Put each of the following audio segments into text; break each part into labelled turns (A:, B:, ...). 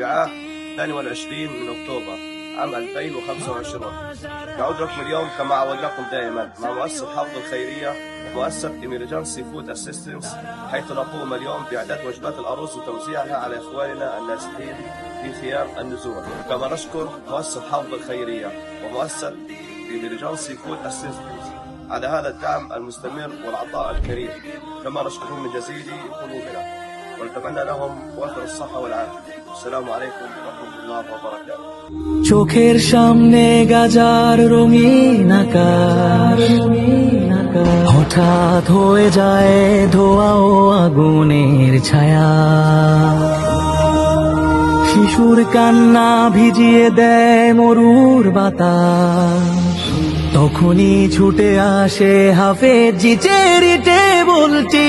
A: الثاني والعشرين من أكتوبر عام 2025 نعود لكم اليوم كما عودناكم دائما. مع مؤسسة حفظ الخيرية ومؤسسة إميرجنسي فود أسيستنس حيث نقوم اليوم بإعداد وجبات الأرز وتوزيعها على إخواننا النازحين في خيام النزوح كما نشكر مؤسسة حفظ الخيرية ومؤسسة إميرجنسي فود أسيستنس على هذا الدعم المستمر والعطاء الكريم. كما نشكرهم من جزيل قلوبنا. ونتمنى لهم وافر الصحة والعافية.
B: চোখের সামনে গাজার রঙিন আকাশ হঠাৎ হয়ে যায় ধোয়া ও আগুনের ছায়া। শিশুর কান্না ভিজিয়ে দেয় মরুর বাতাস। তখনই ছুটে আসে হাফে জিচেরিটে বলছি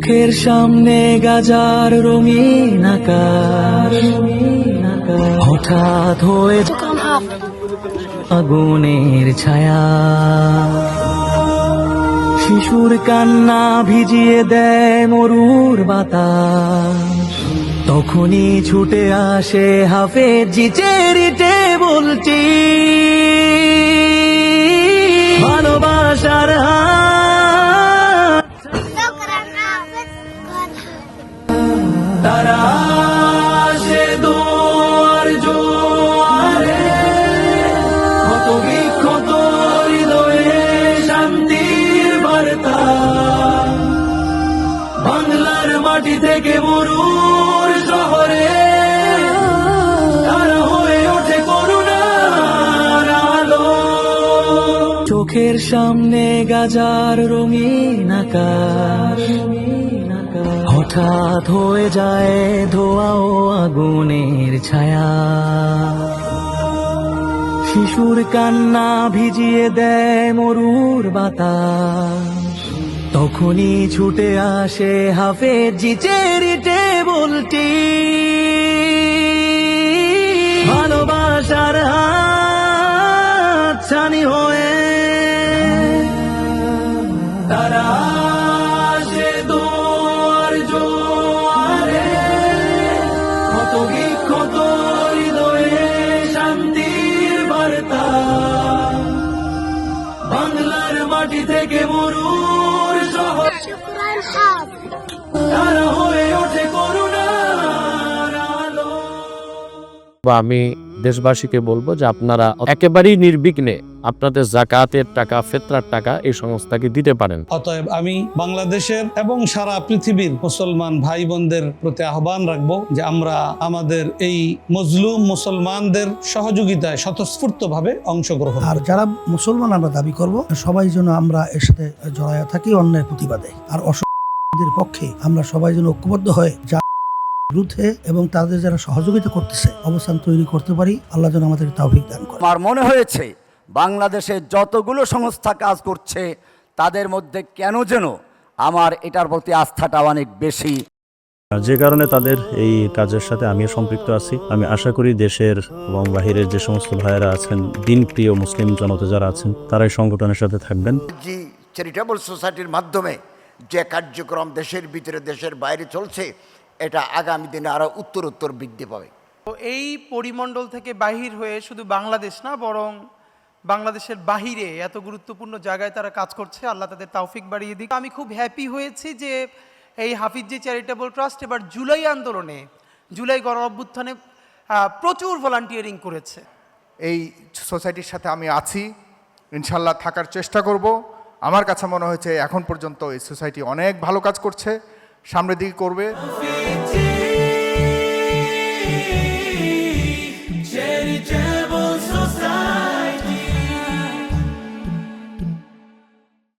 B: চোখের সামনে গাজার রঙিন আকাশ। হঠাৎ হয়ে আগুনের ছায়া। শিশুর কান্না ভিজিয়ে দেয় মরুর বাতাস। তখনই ছুটে আসে হাফেজ জি চেরিটে বলছি ভালোবাসার বাংলার মাটি থেকে মরুর শহরে। চোখের সামনে গাজার রঙিন আকাশ। হঠাৎ হয়ে যায় ধোয়া ও আগুনের ছায়া। শিশুর কান্না ভিজিয়ে দেয় মরুর বাতাস। তখনই ছুটে আসে হাফেজ জিচের টেবলটি। ভালোবাসার হাত ছানি হয়ে
C: বা আমি দেশবাসীকে বলব যে আপনারা একেবারেই নির্বিঘ্নে আপনাদের জাকাতের টাকা ফেতরার টাকা এই সংস্থাকে দিতে পারেন।
D: অতএব আমি বাংলাদেশের এবং সারা পৃথিবীর মুসলমান ভাই বোনদের প্রতি আহ্বান রাখব যে আমরা আমাদের এই মজলুম মুসলমানদের সহযোগিতায় স্বতঃস্ফূর্তভাবে অংশগ্রহণ
E: আর যারা মুসলমান আমরা দাবি করব সবাই যেন আমরা এর সাথে জড়াইয়া থাকি অন্যের প্রতিবাদে। আর অসুবিধার পক্ষে আমরা সবাই যেন ঐক্যবদ্ধ হয়ে যা বিরুদ্ধে এবং তাদের যারা সহযোগিতা করতেছে অবস্থান তৈরি করতে পারি আল্লাহ যেন আমাদের তাওফিক দান করে।
F: আমার মনে হয়েছে বাংলাদেশে যতগুলো সংস্থা কাজ করছে তাদের মধ্যে কেন যেন আমার এটার প্রতি আস্থাটা অনেক বেশি।
G: যে কারণে তাদের এই কাজের সাথে আমিও সম্পৃক্ত আছি। আমি আশা করি দেশের এবং বাহিরের যে সমস্ত ভাইয়েরা আছেন দিনপ্রিয় মুসলিম জনতা যারা আছেন তারা এই সংগঠনের সাথে থাকবেন।
H: জি চ্যারিটেবল সোসাইটির মাধ্যমে যে কার্যক্রম দেশের ভিতরে দেশের বাইরে চলছে এটা আগামী দিনে আরও উত্তর উত্তর বৃদ্ধি পাবে।
I: তো এই পরিমণ্ডল থেকে বাহির হয়ে শুধু বাংলাদেশ না বরং বাংলাদেশের বাহিরে এত গুরুত্বপূর্ণ জায়গায় তারা কাজ করছে আল্লাহ তাদের তাওফিক বাড়িয়ে দিক। আমি খুব হ্যাপি হয়েছি যে এই হাফিজি চ্যারিটেবল ট্রাস্ট এবার জুলাই আন্দোলনে জুলাই গণ অভ্যুত্থানে প্রচুর ভলান্টিয়ারিং করেছে।
J: এই সোসাইটির সাথে আমি আছি ইনশাল্লাহ থাকার চেষ্টা করব। আমার কাছে মনে হয়েছে এখন পর্যন্ত এই সোসাইটি অনেক ভালো কাজ করছে। সামনের দিকে করবে।